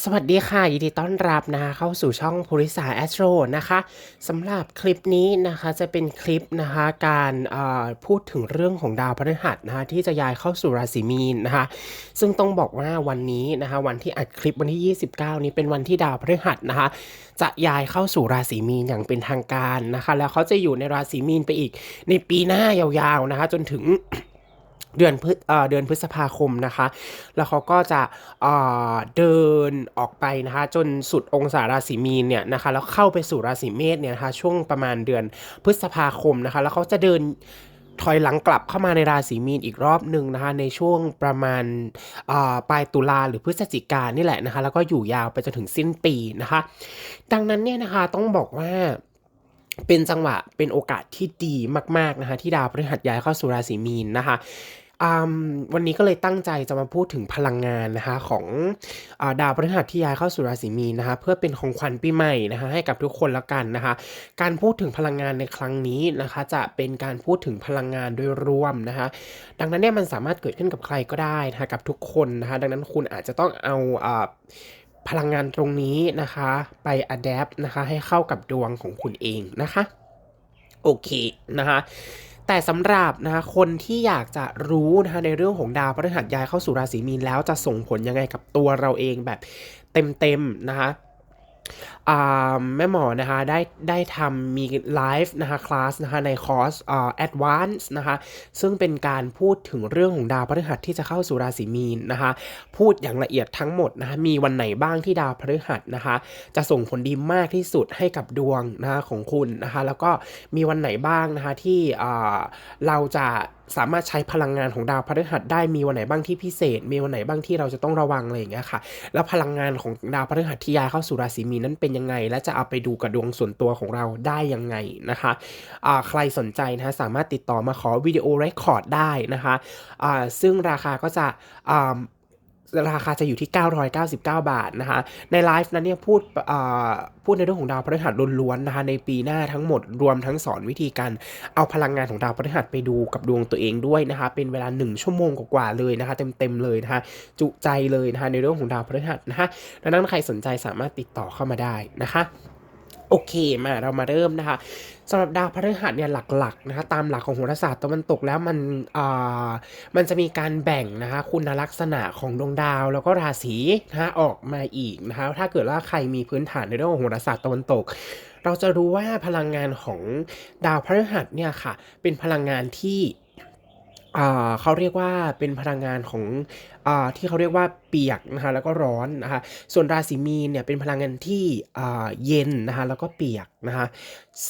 สวัสดีค่ะ ยินดีต้อนรับนะคะ เข้าสู่ช่องภูริสาแอสโตรนะคะสำหรับคลิปนี้นะคะจะเป็นคลิปนะคะการพูดถึงเรื่องของดาวพฤหัสนะคะที่จะย้ายเข้าสู่ราศีมีนนะคะ ซึ่งต้องบอกว่าวันนี้นะคะวันที่อัดคลิปวันที่ 29 นี้เป็นวันที่ดาวพฤหัสนะคะ จะย้ายเข้าสู่ราศีมีนอย่างเป็นทางการนะคะ แล้วเขาจะอยู่ในราศีมีนไปอีกในปีหน้ายาวๆนะคะ จนถึง เดือนพฤเอ่อเดือนพฤษภาคมนะคะ แล้วเขาก็จะเดินออกไปนะคะ จนสุดองศาราศีมีนเนี่ยนะคะ แล้วเข้าไปสู่ราศีเมษเนี่ยนะคะ ช่วงประมาณเดือนพฤษภาคมนะคะ แล้วเขาจะเดินถอยหลังกลับเข้ามาในราศีมีนอีกรอบหนึ่งนะคะในช่วงประมาณปลายตุลาหรือพฤศจิกานี่แหละนะคะ แล้วก็อยู่ยาวไปจนถึงสิ้นปีนะคะ ดังนั้นเนี่ยนะคะต้องบอกว่าเป็นจังหวะเป็นโอกาสที่ดีมากๆนะคะที่ดาวพฤหัสย้ายเข้าสู่ราศีมีนนะคะ วันนี้ก็เลยตั้งใจจะมาพูดถึงพลังงานนะคะของอาดาวพฤหัสที่ย้ายเข้าสู่ราศีมีนนะคะเพื่อเป็นของขวัญปีใหม่นะคะให้กับทุกคนล้วกันนะคะการพูดถึงพลังงานในครั้งนี้นะคะจะเป็นการพูดถึงพลังงานโดยรวมนะคะดังนั้นเนี่ยมันสามารถเกิดขึ้นกับใครก็ได้นะคะกับทุกคนนะคะดังนั้นคุณอาจจะต้องเอาอาพลังงานตรงนี้นะคะไป adapt นะคะให้เข้ากับดวงของคุณเองนะคะโอเคนะคะ แต่สำหรับนะคะคนที่อยากจะรู้นะคะในเรื่องของดาวพฤหัสย้ายเข้าสู่ราศีมีนแล้วจะส่งผลยังไงกับตัวเราเองแบบเต็มๆนะคะ แม่หมอนะคะได้ได้ทำมีไลฟ์นะคะคลาสนะคะในคอร์สอ่า advance นะคะซึ่งเป็นการพูดถึงเรื่องของดาวพฤหัสที่จะเข้าสู่ราศีมีนนะคะพูดอย่างละเอียดทั้งหมดนะคะมีวันไหนบ้างที่ดาวพฤหัสนะคะจะส่งผลดีมากที่สุดให้กับดวงนะคะของคุณนะคะแล้วก็มีวันไหนบ้างนะคะที่เราจะ สามารถใช้พลังงานของดาวพฤหัสได้มีวันไหนบ้างที่พิเศษ มีวันไหนบ้างที่เราจะต้องระวังอะไรอย่างเงี้ยค่ะ แล้วพลังงานของดาวพฤหัสที่ย้ายเข้าสู่ราศีมีนนั้นเป็นยังไง และจะเอาไปดูกับดวงส่วนตัวของเราได้ยังไงนะคะอ่าใครสนใจนะะสามารถติดต่อมาขอวิดีโอเรคคอร์ดได้นะคะอ่าซึ่งราคาก็จะอ่า ราคาจะอยู่ที่ 999 บาทนะคะ ในไลฟ์นั้นเนี่ยพูดพูดในเรื่องของดาวพฤหัสล้วนๆนะคะ ในปีหน้าทั้งหมดรวมทั้งสอนวิธีการเอาพลังงานของดาวพฤหัสไปดูกับดวงตัวเองด้วยนะคะ เป็นเวลา 1 ชั่วโมงกว่าๆเลยนะคะ เต็มๆเลยนะคะ จุใจเลยนะคะในเรื่องของดาวพฤหัสนะคะดังนั้นใครสนใจสามารถติดต่อเข้ามาได้นะคะ โอเคมาเรามาเริ่มนะคะสำหรับดาวพฤหัสเนี่ยหลักๆนะคะตามหลักของโหราศาสตร์ตะวันตกแล้วมันอ่ามันจะมีการแบ่งนะคะคุณลักษณะของดวงดาวแล้วก็ราศีนะคะออกมาอีกนะคะถ้าเกิดว่าใครมีพื้นฐานในเรื่องของโหราศาสตร์ตะวันตก เราจะรู้ว่าพลังงานของดาวพฤหัสเนี่ยค่ะเป็นพลังงานที่อ่าเขาเรียกว่าเป็นพลังงานของ ที่เขาเรียกว่าเปียกนะคะแล้วก็ร้อนนะคะส่วนราศีมีนเนี่ยเป็นพลังงานที่เย็นนะคะแล้วก็เปียกนะคะ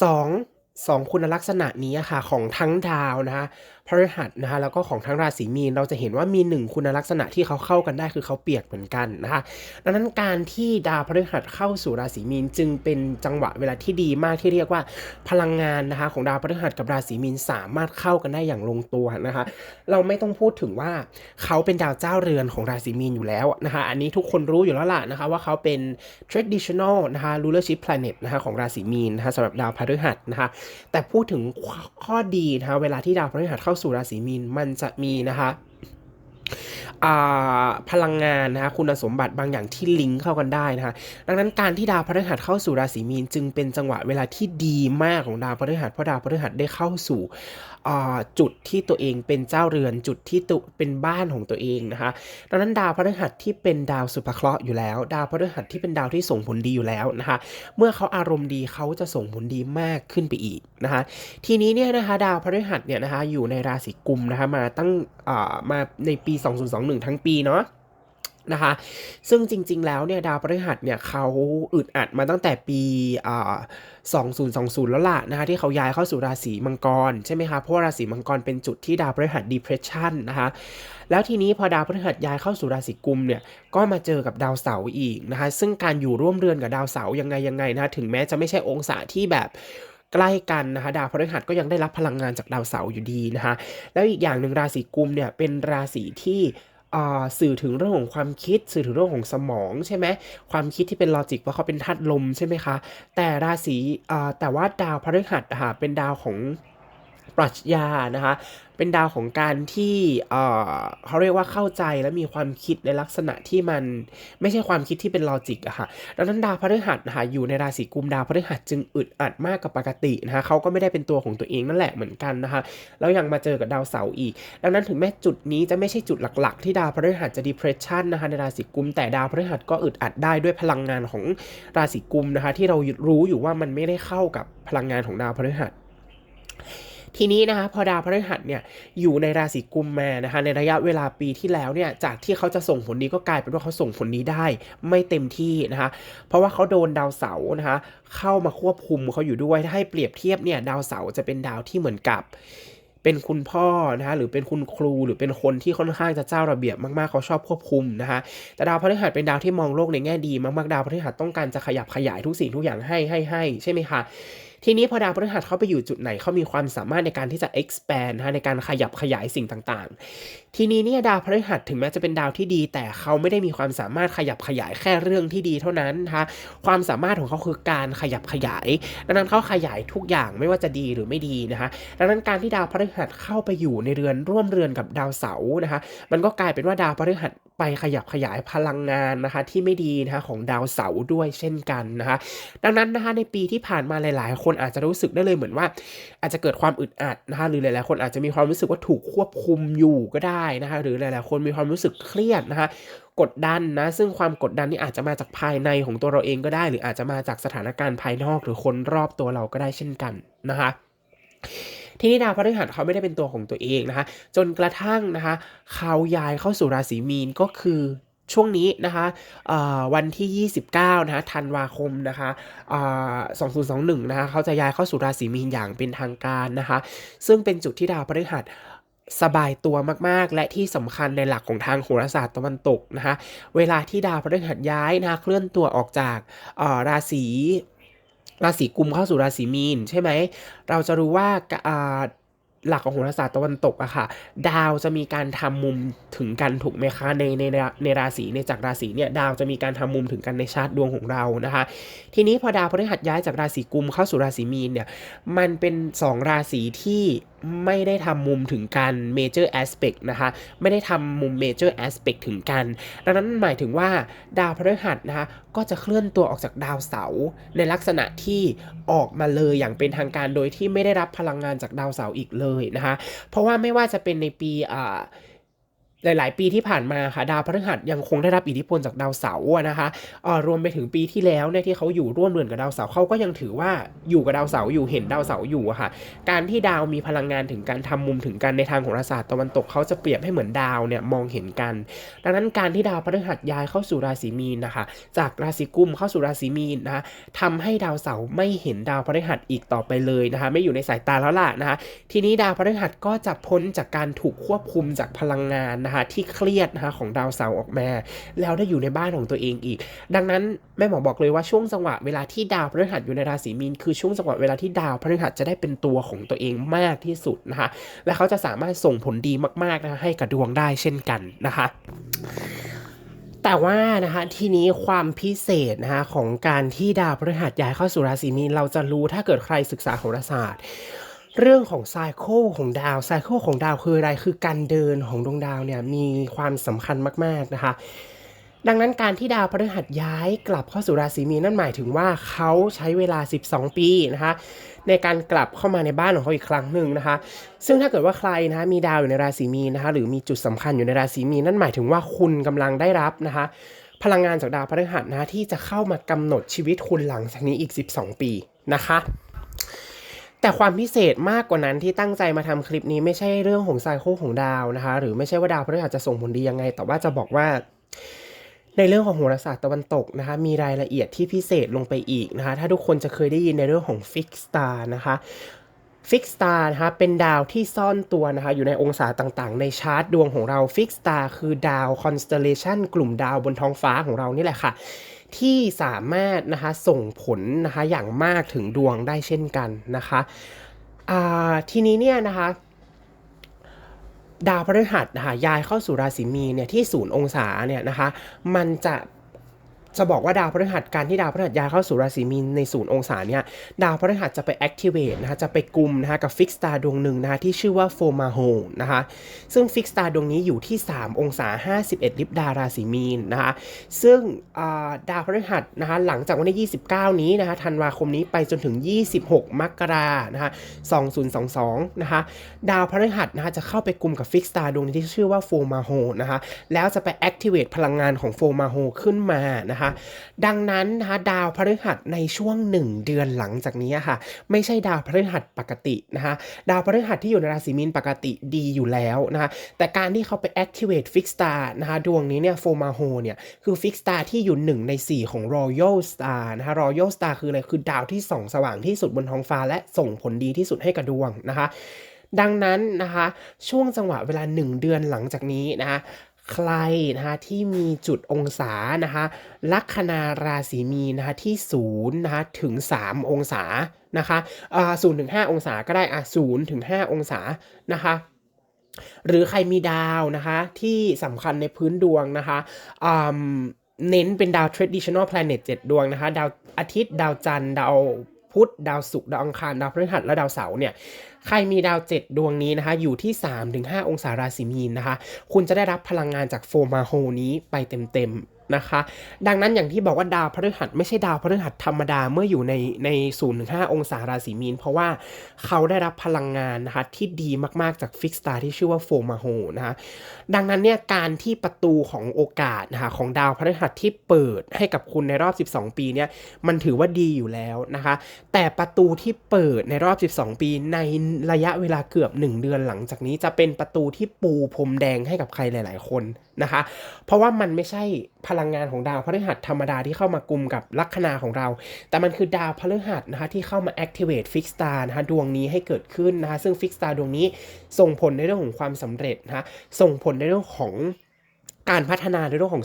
สองสองคุณลักษณะนี้ค่ะของทั้งดาวนะคะพฤหัสนะคะแล้วก็ของทั้งราศีมีนเราจะเห็นว่ามีหนึ่งคุณลักษณะที่เขาเข้ากันได้คือเขาเปียกเหมือนกันนะคะดังนั้นการที่ดาวพฤหัสเข้าสู่ราศีมีนจึงเป็นจังหวะเวลาที่ดีมากที่เรียกว่าพลังงานนะคะของดาวพฤหัสกับราศีมีนสามารถเข้ากันได้อย่างลงตัวนะคะเราไม่ต้องพูดถึงว่าเขาเป็นดาวเจ้าเรือนของราศีมีนอยู่แล้วนะคะอันนี้ทุกคนรู้อยู่แล้วล่ะนะคะว่าเขาเป็น traditional นะคะ rulership planet นะคะของราศีมีนนะคะสำหรับดาวพฤหัสนะคะแต่พูดถึงข้อดีนะคะเวลาที่ดาวพฤหัสเข้าสู่ราศีมีนมันจะมีนะคะพลังงานนะคะคุณสมบัติบางอย่างที่ลิงก์เข้ากันได้นะคะดังนั้นการที่ดาวพฤหัสเข้าสู่ราศีมีนจึงเป็นจังหวะเวลาที่ดีมากของดาวพฤหัสเพราะดาวพฤหัสได้เข้าสู่ จุดที่ตัวเองเป็นเจ้าเรือนจุดที่ตุเป็นบ้านของตัวเองนะคะดังนั้นดาวพฤหัสที่เป็นดาวสุภเคราะห์อยู่แล้ว ดาวพฤหัสที่เป็นดาวที่ส่งผลดีอยู่แล้วนะคะเมื่อเขาอารมณ์ดีเขาจะส่งผลดีมากขึ้นไปอีกนะคะทีนี้เนี่ยนะคะดาวพฤหัสเนี่ยนะคะอยู่ในราศีกุมนะคะมาตั้งมาในปี 2021 ทั้งปีเนาะ นะคะ ซึ่งจริง ๆ แล้วเนี่ยดาวพฤหัสเนี่ยเขาอึดอัดมาตั้งแต่ปีอ่า2020 แล้วล่ะนะคะที่เขาย้ายเข้าสู่ราศีมังกรใช่ไหมคะ เพราะราศีมังกรเป็นจุดที่ดาวพฤหัส depression นะคะแล้วทีนี้พอดาวพฤหัสย้ายเข้าสู่ราศีกุมเนี่ยก็มาเจอกับดาวเสาร์อีกนะคะซึ่งการอยู่ร่วมเรือนกับดาวเสาร์ยังไงยังไงนะคะถึงแม้จะไม่ใช่องศาที่แบบใกล้กันนะคะดาวพฤหัสก็ยังได้รับพลังงานจากดาวเสาร์อยู่ดีนะคะแล้วอีกอย่างหนึ่งราศีกุมเนี่ยเป็นราศีที่ สื่อถึงเรื่องของความคิด สื่อถึงเรื่องของสมองใช่ไหมความคิดที่เป็นลอจิกว่าเขาเป็นธาตุลมใช่ไหมคะ แต่ราศีแต่ว่าดาวพฤหัสค่ะเป็นดาวของ ปรัชญานะคะเป็นดาวของการที่เขาเรียกว่าเข้าใจและมีความคิดในลักษณะที่มันไม่ใช่ความคิดที่เป็นลอจิกอะค่ะดังนั้นดาวพฤหัสนะคะอยู่ในราศีกุมดาวพฤหัสจึงอึดอัดมากกว่าปกตินะคะเขาก็ไม่ได้เป็นตัวของตัวเองนั่นแหละเหมือนกันนะคะแล้วยังมาเจอกับดาวเสาร์อีก ดังนั้นถึงแม้จุดนี้จะไม่ใช่จุดหลัก ๆ ที่ดาวพฤหัสจะ depression นะคะในราศีกุม แต่ดาวพฤหัสก็อึดอัดได้ด้วยพลังงานของราศีกุมนะคะที่เรารู้อยู่ว่ามันไม่ได้เข้ากับพลังงานของดาวพฤหัส ทีนี้นะคะพอดาวพฤหัสเนี่ยอยู่ในราศีกุมมานะคะในระยะเวลาปีที่แล้วเนี่ยจากที่เขาจะส่งผลดีก็กลายเป็นว่าเขาส่งผลดีได้ไม่เต็มที่นะคะเพราะว่าเขาโดนดาวเสาร์นะคะเข้ามาควบคุมเขาอยู่ด้วยถ้าให้เปรียบเทียบเนี่ยดาวเสาร์จะเป็นดาวที่เหมือนกับเป็นคุณพ่อนะคะหรือเป็นคุณครูหรือเป็นคนที่ค่อนข้างจะเจ้าระเบียบมากๆเขาชอบควบคุมนะคะแต่ดาวพฤหัสเป็นดาวที่มองโลกในแง่ดีมากๆดาวพฤหัสต้องการจะขยับขยายทุกสิ่งทุกอย่างให้ให้ให้ใช่ไหมคะ ทีนี้พอดาวพฤหัสเขาไปอยู่จุดไหนเขามีความสามารถในการที่จะ expand นะคะในการขยับขยายสิ่งต่างๆ ทีนี้เนี่ยดาวพฤหัสถึงแม้จะเป็นดาวที่ดี แต่เขาไม่ได้มีความสามารถขยับขยายแค่เรื่องที่ดีเท่านั้นนะคะความสามารถของเขาคือการขยับขยาย ดังนั้นเขาขยายทุกอย่างไม่ว่าจะดีหรือไม่ดีนะคะดังนั้นการที่ดาวพฤหัสเข้าไปอยู่ในเรือนร่วมเรือนกับดาวเสาร์นะคะมันก็กลายเป็นว่าดาวพฤหัส ไปขยับขยายพลังงานนะคะที่ไม่ดีนะคะของดาวเสาร์ด้วยเช่นกันนะคะดังนั้นนะคะในปีที่ผ่านมาหลาย ๆ คนอาจจะรู้สึกได้เลยเหมือนว่า อาจจะเกิดความอึดอัดนะคะหรือหลาย ๆ คนอาจจะมีความรู้สึกว่าถูกควบคุมอยู่ก็ได้นะคะหรือหลาย ๆ คนมีความรู้สึกเครียดนะคะกดดันนะซึ่งความกดดันนี่อาจจะมาจากภายในของตัวเราเองก็ได้ หรืออาจจะมาจากสถานการณ์ภายนอกหรือคนรอบตัวเราก็ได้เช่นกันนะคะ ทีนี้ดาวพฤหัสเขาไม่ได้เป็นตัวของตัวเองนะคะ จนกระทั่งนะคะเขาย้ายเข้าสู่ราศีมีนก็คือช่วงนี้นะคะวันที่ 29 นะคะธันวาคมนะคะ2021 นะคะเขาจะย้ายเข้าสู่ราศีมีนอย่างเป็นทางการนะคะ ซึ่งเป็นจุดที่ดาวพฤหัสสบายตัวมากๆ และที่สำคัญในหลักของทางโหราศาสตร์ตะวันตกนะคะ เวลาที่ดาวพฤหัสย้ายนะคะเคลื่อนตัวออกจากราศี ราศีกุมเข้าสู่ราศีมีนใช่ไหม เราจะรู้ว่าหลักของโหราศาสตร์ตะวันตกอะค่ะ ดาวจะมีการทำมุมถึงกันถูกไหมคะในในในราศีในจากราศีเนี่ยดาวจะมีการทำมุมถึงกันในชาติดวงของเรานะคะ ทีนี้พอดาวพฤหัสย้ายจากราศีกุมเข้าสู่ราศีมีนเนี่ยมันเป็น 2 ราศีที่ ไม่ได้ทำมุมถึงกัน major aspect นะคะ ไม่ได้ทำมุม major aspect ถึงกัน ดังนั้นหมายถึงว่าดาวพฤหัสนะคะก็จะเคลื่อนตัวออกจากดาวเสาร์ในลักษณะที่ออกมาเลยอย่างเป็นทางการโดยที่ไม่ได้รับพลังงานจากดาวเสาร์อีกเลยนะคะ เพราะว่าไม่ว่าจะเป็นในปีอ่า หลาย ๆ ปีที่ผ่านมาค่ะดาวพฤหัสยังคงได้รับอิทธิพลจากดาวเสาร์นะคะรวมไปถึงปีที่แล้วเนี่ยที่เขาอยู่ร่วมเรือนกับดาวเสาร์เขาก็ยังถือว่าอยู่กับดาวเสาร์อยู่เห็นดาวเสาร์อยู่ค่ะ การที่ดาวมีพลังงานถึงการทำมุมถึงกันในทางของราศาสตร์ตะวันตกเขาจะเปรียบให้เหมือนดาวเนี่ยมองเห็นกัน ดังนั้นการที่ดาวพฤหัสย้ายเข้าสู่ราศีมีนนะคะ จากราศีกุมเข้าสู่ราศีมีนนะคะทำให้ดาวเสาร์ไม่เห็นดาวพฤหัสอีกต่อไปเลยนะคะ ไม่อยู่ในสายตาแล้วล่ะนะคะ ทีนี้ดาวพฤหัสก็จะพ้นจากการถูกควบคุมจากพลังงานนะคะที่เครียดนะคะของดาวเสาร์ออกมา แล้วได้อยู่ในบ้านของตัวเองอีก ดังนั้นแม่หมอบอกเลยว่าช่วงจังหวะเวลาที่ดาวพฤหัสอยู่ในราศีมีนคือช่วงจังหวะเวลาที่ดาวพฤหัสจะได้เป็นตัวของตัวเองมากที่สุดนะคะและเขาจะสามารถส่งผลดีมากๆนะคะให้กับดวงได้เช่นกันนะคะแต่ว่านะคะทีนี้ความพิเศษนะคะของการที่ดาวพฤหัสย้ายเข้าสู่ราศีมีนเราจะรู้ถ้าเกิดใครศึกษาโหราศาสตร์ เรื่องของไซโคของดาวไซโคของดาวคืออะไรคือการเดินของดวงดาวเนี่ยมีความสำคัญมากๆนะคะดังนั้นการที่ดาวพฤหัสย้ายกลับเข้าสู่ราศีมีนนั่นหมายถึงว่าเขาใช้เวลา 12 ปีนะคะในการกลับเข้ามาในบ้านของเขาอีกครั้งหนึ่งนะคะ ซึ่งถ้าเกิดว่าใครนะคะมีดาวอยู่ในราศีมีนนะคะหรือมีจุดสำคัญอยู่ในราศีมีนนั่นหมายถึงว่าคุณกำลังได้รับนะคะพลังงานจากดาวพฤหัสนะะที่จะเข้ามากำหนดชีวิตคุณหลังจากนี้อีก 12 ปีนะคะ แต่ความพิเศษมากกว่านั้นที่ตั้งใจมาทำคลิปนี้ไม่ใช่เรื่องของไซโคของดาวนะคะ หรือไม่ใช่ว่าดาวพฤหัสจะส่งผลดียังไง แต่ว่าจะบอกว่า ในเรื่องของโหราศาสตร์ตะวันตกนะคะ มีรายละเอียดที่พิเศษลงไปอีกนะคะ ถ้าทุกคนจะเคยได้ยินในเรื่องของฟิกสตาร์นะคะฟิกสตาร์นะคะเป็นดาวที่ซ่อนตัวนะคะอยู่ในองศาต่างๆ ในชาร์ตดวงของเราฟิกสตาร์คือดาวคอนสเตเลชันกลุ่มดาวบนท้องฟ้าของเรานี่แหละค่ะ ที่สามารถนะคะส่งผลนะคะอย่างมากถึงดวงได้เช่นกันนะคะทีนี้เนี่ยนะคะดาวพฤหัสนะคะย้ายเข้าสู่ราศีมีเนี่ยที่ศูนย์องศาเนี่ยนะคะมันจะ จะบอกว่าดาวพฤหัสการที่ดาวพฤหัสย้ายเข้าสู่ราศีมีนในศูนย์องศาเนี่ยดาวพฤหัสจะไป activate นะคะจะไปกลุ่มนะคะกับฟิกสตาร์ดวงหนึ่งนะคะที่ชื่อว่าโฟมาโฮนะคะซึ่งฟิกสตาร์ดวงนี้อยู่ที่ 3 องศา 51 ลิบดาราศีมีนนะคะซึ่งดาวพฤหัสนะคะหลังจากวันที่ 29 นี้นะคะธันวาคมนี้ไปจนถึง 26 มกรานะคะ2022 นะคะดาวพฤหัสนะคะจะเข้าไปกลุ่มกับฟิกสตาร์ดวงนี้ที่ชื่อว่าโฟมาโฮนะคะแล้วจะไป activate พลังงานของโฟมาโฮขึ้นมานะคะดังนั้นนะคะดาวพฤหัสในช่วง 1 เดือนหลังจากนี้ค่ะ ไม่ใช่ดาวพฤหัสปกตินะคะดาวพฤหัสที่อยู่ในราศีมีนปกติดีอยู่แล้วนะคะแต่การที่เขาไป activate fix star นะคะดวงนี้เนี่ยโฟมาโฮเนี่ยคือ fix star ที่อยู่ 1 ใน 4 ของ royal star นะคะ royal star คืออะไรคือดาวที่ส่องสว่างที่สุดบนท้องฟ้าและส่งผลดีที่สุดให้กับดวงนะคะดังนั้นนะคะช่วงจังหวะเวลา 1 เดือนหลังจากนี้นะคะ ใครนะคะที่มีจุดองศานะคะลัคนาราศีมีนะคะที่0นะคะถึง 3 องศานะคะอ่าศูนย์ถึง5องศาก็ได้อะศูนย์ถึง5องศานะคะหรือใครมีดาวนะคะที่สำคัญในพื้นดวงนะคะเน้นเป็นดาว traditional planet 7 ดวงนะคะ ดาวอาทิตย์ ดาวจันทร์ ดาว พุธดาวศุกร์ดาวอังคารดาวพฤหัสและดาวเสาร์เนี่ยใครมีดาว 7 ดวงนี้นะคะ อยู่ที่ 3-5 องศาราศีมีนนะคะ คุณจะได้รับพลังงานจากโฟมาโฮนี้ไปเต็มๆนะคะ ดังนั้นอย่างที่บอกว่าดาวพฤหัสไม่ใช่ดาวพฤหัสธรรมดาเมื่ออยู่ในใน0ถึง5องศาราศีมีน เพราะว่าเขาได้รับพลังงานนะคะที่ดีมากๆจากฟิกสตาร์ที่ชื่อว่าโฟมาโฮนะคะดังนั้นเนี่ยการที่ประตูของโอกาสนะคะของดาวพฤหัสที่เปิดให้กับคุณในรอบ 12 ปีเนี่ยมันถือว่าดีอยู่แล้วนะคะ แต่ประตูที่เปิดในรอบ 12 ปีในระยะเวลาเกือบ 1 เดือนหลังจากนี้จะเป็นประตูที่ปูพรมแดงให้กับใครหลาย ๆ คนนะคะ เพราะว่ามันไม่ใช่ พลังงานของดาวพฤหัสธรรมดาที่เข้ามากลุ่มกับลัคนาของเรา แต่มันคือดาวพฤหัสนะคะที่เข้ามา activate fix star นะคะดวงนี้ให้เกิดขึ้นนะคะซึ่ง fix star ดวงนี้ส่งผลในเรื่องของความสำเร็จนะคะส่งผลในเรื่องของการพัฒนาในเรื่องของ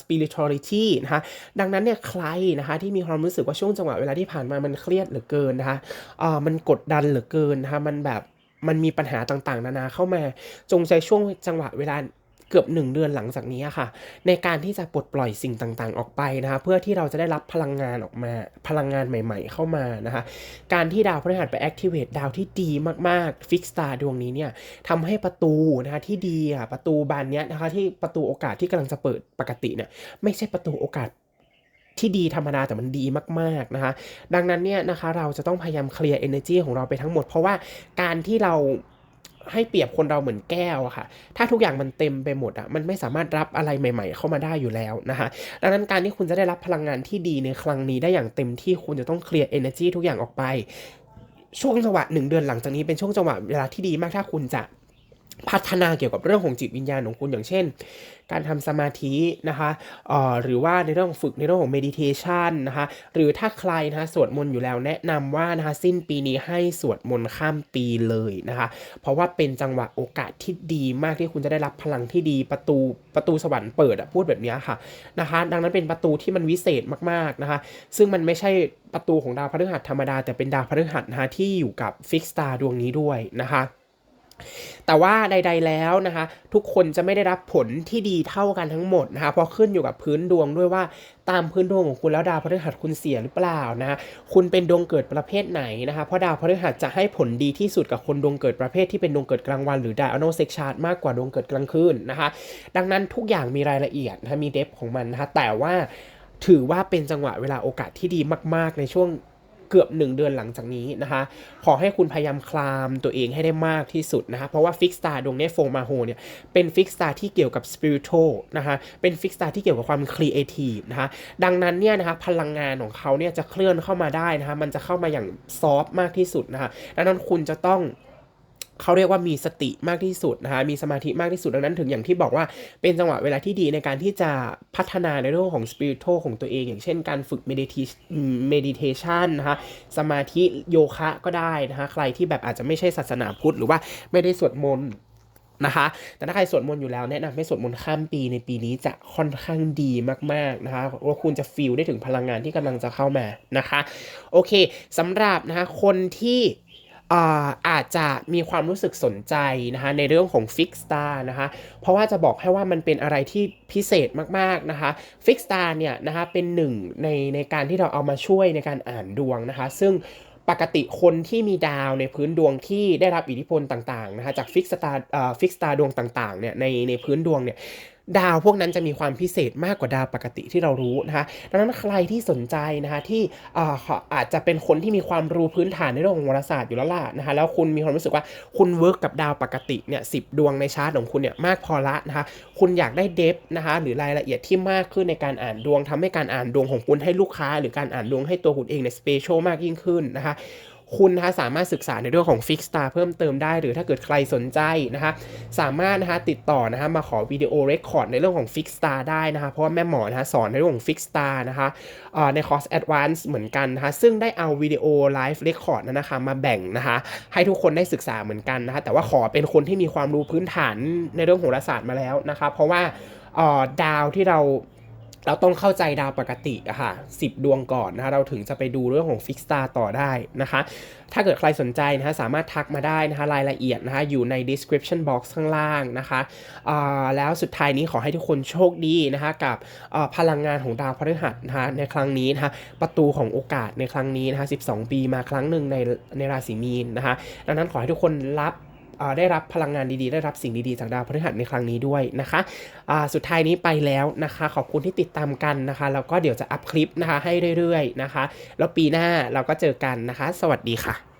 spirituality นะคะ ดังนั้นเนี่ยใครนะคะที่มีความรู้สึกว่าช่วงจังหวะเวลาที่ผ่านมามันเครียดเหลือเกินนะคะเอ่อมันกดดันเหลือเกินนะคะ มันแบบมันมีปัญหาต่างๆ นานาเข้ามา จงใช้ช่วงจังหวะเวลา เกือบ 1 เดือนหลังจากนี้อะค่ะ ในการที่จะปลดปล่อยสิ่งต่างๆ ออกไปนะคะ เพื่อที่เราจะได้รับพลังงานออกมา พลังงานใหม่ ๆ เข้ามานะคะ การที่ดาวพฤหัสไป activate ดาวที่ดีมากๆ fix star ดวงนี้เนี่ยทำให้ประตูนะคะที่ดีอะประตูบานเนี้ยนะคะที่ประตูโอกาสที่กำลังจะเปิดปกติเนี่ยไม่ใช่ประตูโอกาสที่ดีธรรมดาแต่มันดีมากๆนะคะ ดังนั้นเนี่ยนะคะเราจะต้องพยายามเคลียร์ energy ของเราไปทั้งหมด เพราะว่าการที่เรา ให้เปรียบคนเราเหมือนแก้วค่ะ ถ้าทุกอย่างมันเต็มไปหมดอะมันไม่สามารถรับอะไรใหม่ ๆ เข้ามาได้อยู่แล้วนะคะดังนั้นการที่คุณจะได้รับพลังงานที่ดีในครั้งนี้ได้อย่างเต็มที่คุณจะต้องเคลียร์ energy ทุกอย่างออกไป ช่วงจังหวะหนึ่งเดือนหลังจากนี้เป็นช่วงจังหวะเวลาที่ดีมากถ้าคุณจะ พัฒนาเกี่ยวกับเรื่องของจิตวิญญาณของคุณอย่างเช่น การทำสมาธินะคะออหรือว่าในเรื่องฝึกในเรื่องของ meditation นะคะหรือถ้าใครนะคะสวดมนต์อยู่แล้วแนะนำว่านะคะสิ้นปีนี้ให้สวดมนต์ข้ามปีเลยนะคะเพราะว่าเป็นจังหวะโอกาสที่ดีมากที่คุณจะได้รับพลังที่ดีประตูประตูสวรรค์เปิดอะพูดแบบนี้ค่ะนะคะดังนั้นเป็นประตูที่มันวิเศษมากๆนะคะซึ่งมันไม่ใช่ประตูของดาวพฤหัสธรรมดาแต่เป็นดาวพฤหัสนะคะที่อยู่กับฟิกสตาร์ดวงนี้ด้วยนะคะ แต่ว่าใด ๆแล้วนะคะ ทุกคนจะไม่ได้รับผลที่ดีเท่ากันทั้งหมดนะคะเพราะขึ้นอยู่กับพื้นดวงด้วยว่าตามพื้นดวงของคุณแล้วดาวพฤหัสคุณเสียหรือเปล่านะคะคุณเป็นดวงเกิดประเภทไหนนะคะเพราะดาวพฤหัสจะให้ผลดีที่สุดกับคนดวงเกิดประเภทที่เป็นดวงเกิดกลางวันหรือ diurnal sex chart มากกว่าดวงเกิดกลางคืนนะคะ ดังนั้นทุกอย่างมีรายละเอียดนะะมีเดฟของมันนะคะแต่ว่าถือว่าเป็นจังหวะเวลาโอกาสที่ดีมาก ๆ ในช่วง เกือบ 1 เดือนหลังจากนี้นะคะ ขอให้คุณพยายามคลามตัวเองให้ได้มากที่สุดนะคะ เพราะว่าฟิกสตาร์ดวงนี้โฟมาโฮเนี่ย เป็นฟิกสตาร์ที่เกี่ยวกับสปิริต a l นะคะ เป็นฟิกสตาร์ที่เกี่ยวกับความครีเอทีฟนะคะ ดังนั้นเนี่ยนะคะพลังงานของเขาเนี่ยจะเคลื่อนเข้ามาได้นะคะ มันจะเข้ามาอย่างซอฟต์มากที่สุดนะคะ ดังนั้นคุณจะต้อง เขาเรียกว่ามีสติมากที่สุดนะคะมีสมาธิมากที่สุดดังนั้นถึงอย่างที่บอกว่าเป็นจังหวะเวลาที่ดีในการที่จะพัฒนาในเรื่องของสปิริต a l ของตัวเอง อย่างเช่นการฝึก meditation meditation นะคะสมาธิโยคะก็ได้นะคะใครที่แบบอาจจะไม่ใช่ศาสนาพุทธหรือว่าไม่ได้สวดมนต์นะคะ แต่ถ้าใครสวดมนต์อยู่แล้วแนะนำให้สวดมนต์ข้ามปีในปีนี้จะค่อนข้างดีมากๆนะคะว่าคุณจะฟีลได้ถึงพลังงานที่กำลังจะเข้ามานะคะ โอเคสำหรับนะคะคนที่ อาจจะมีความรู้สึกสนใจนะคะในเรื่องของ Fix Star นะคะเพราะว่าจะบอกให้ว่ามันเป็นอะไรที่พิเศษมากๆนะคะ Fix Star เนี่ยนะคะเป็นหนึ่งในในการที่เราเอามาช่วยในการอ่านดวงนะคะ ซึ่งปกติคนที่มีดาวในพื้นดวงที่ได้รับอิทธิพลต่างๆนะคะจากฟิกสตาร์ฟิกสตาร์ดวงต่างๆเนี่ยในในพื้นดวงเนี่ยดาวพวกนั้นจะมีความพิเศษมากกว่าดาวปกติที่เรารู้นะคะดังนั้นใครที่สนใจนะคะที่อาอาจจะเป็นคนที่มีความรู้พื้นฐานในเรื่องของโหราศาสตร์อยู่แล้วล่ะนะคะแล้วคุณมีความรู้สึกว่าคุณเวิร์กกับดาวปกติเนี่ยสิดวงในชาร์ตของคุณเนี่ยมากพอละนะคะคุณอยากได้เดฟนะคะหรือรายละเอียดที่มากขึ้นในการอ่านดวงทำให้การอ่านดวงของคุณให้ลูกค้า หรือการอ่านดวงให้ตัวคุณเองเนี่ยสเปเชียลมากยิ่งขึ้นนะคะ คุณนะคะสามารถศึกษาในเรื่องของ Fix Star เพิ่มเติมได้ หรือถ้าเกิดใครสนใจนะคะสามารถนะคะติดต่อนะคะมาขอวิดีโอเรคคอร์ดในเรื่องของ Fix Star ได้นะคะเพราะว่าแม่หมอนะคะสอนในเรื่องของ Fix Star นะคะในคอร์ส Advance เหมือนกันนะคะซึ่งได้เอาวิดีโอไลฟ์เรคคอร์ดนั้นนะคะมาแบ่งนะคะให้ทุกคนได้ศึกษาเหมือนกันนะคะแต่ว่าขอเป็นคนที่มีความรู้พื้นฐานในเรื่องโหราศาสตร์มาแล้วนะคะเพราะว่าดาวที่เรา เราต้องเข้าใจดาวปกติอะค่ะสิดวงก่อนนะคะเราถึงจะไปดูเรื่องของฟิกสตาร์ต่อได้นะคะ ถ้าเกิดใครสนใจนะคะสามารถทักมาได้นะคะรายละเอียดนะคะอยู่ใน description box ข้างล่างนะคะแล้วสุดท้ายนี้ขอให้ทุกคนโชคดีนะคะกับพลังงานของดาวพฤหัสนะคะในครั้งนี้นะคะประตูของโอกาสในครั้งนี้นะคะ12 ปีมาครั้งหนึ่งในในราศีมีนนะคะดังนั้นขอให้ทุกคนรับ ได้รับพลังงานดีๆ ได้รับสิ่งดีๆ จากดาวพฤหัสในครั้งนี้ด้วยนะคะสุดท้ายนี้ไปแล้วนะคะ ขอบคุณที่ติดตามกันนะคะแล้วก็เดี๋ยวจะอัพคลิปนะคะให้เรื่อยๆนะคะ แล้วปีหน้าเราก็เจอกันนะคะ สวัสดีค่ะ